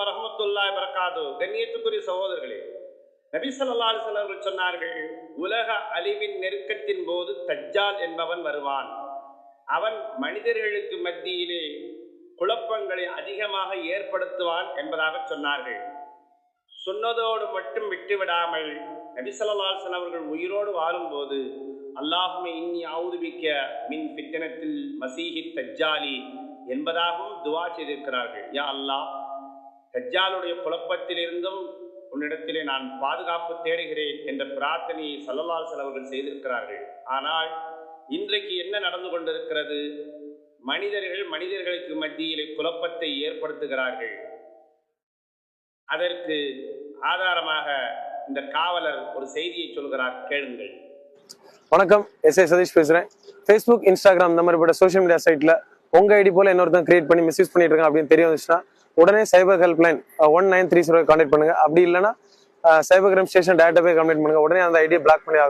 வரஹமத்துல்லாஹி வரகாது கண்ணியத்துக்குரிய சகோதரர்களே நபிசல்லா ஸல்லல்லாஹு சொன்னார்கள் உலக அழிவின் நெருக்கத்தின் போது தஜ்ஜால் என்பவன் வருவான். அவன் மனிதர்களுக்கு மத்தியிலே குழப்பங்களை அதிகமாக ஏற்படுத்துவான் என்பதாக சொன்னார்கள். சொன்னதோடு மட்டும் விட்டுவிடாமல் நபிசல்லாசன் அவர்கள் உயிரோடு வாழும்போது அல்லாஹுமே இன்னி ஆவுதுபிக்க மின் ஃபித்னத்தில் மசீஹி தஜ்ஜாலி என்பதாகவும் துவா செய்திருக்கிறார்கள். யா அல்லாஹ் ஹஜ்ஜாலுடைய குழப்பத்திலிருந்தும் உன்னிடத்திலே நான் பாதுகாப்பு தேடுகிறேன் என்ற பிரார்த்தனையை சல்லல்லாஹு செலவர்கள் செய்திருக்கிறார்கள். ஆனால் இன்றைக்கு என்ன நடந்து கொண்டிருக்கிறது? மனிதர்கள் மனிதர்களுக்கு மத்தியிலே குழப்பத்தை ஏற்படுத்துகிறார்கள். அதற்கு ஆதாரமாக இந்த காவலர் ஒரு செய்தியை சொல்கிறார் கேளுங்கள். வணக்கம் எஸ் ஏ சதீஷ் பேசுறேன். ஃபேஸ்புக் இன்ஸ்டாகிராம் இந்த மாதிரி சோஷியல் மீடியா சைட்ல உங்க ஐடி போல இன்னொருத்தன் கிரியேட் பண்ணி மிஸ்யூஸ் பண்ணிட்டு இருக்கான் அப்படின்னு தெரிய வந்துச்சுன்னா உடனே cyber helpline one nine three zero contact பண்ணுங்க. அப்படி இல்லைன்னா சைபர் கிரைம் ஸ்டேஷன் டேரக்டா போய் கம்ப்ளைண்ட் பண்ணுங்க. உடனே அந்த ஐடியை பிளாக் பண்ணி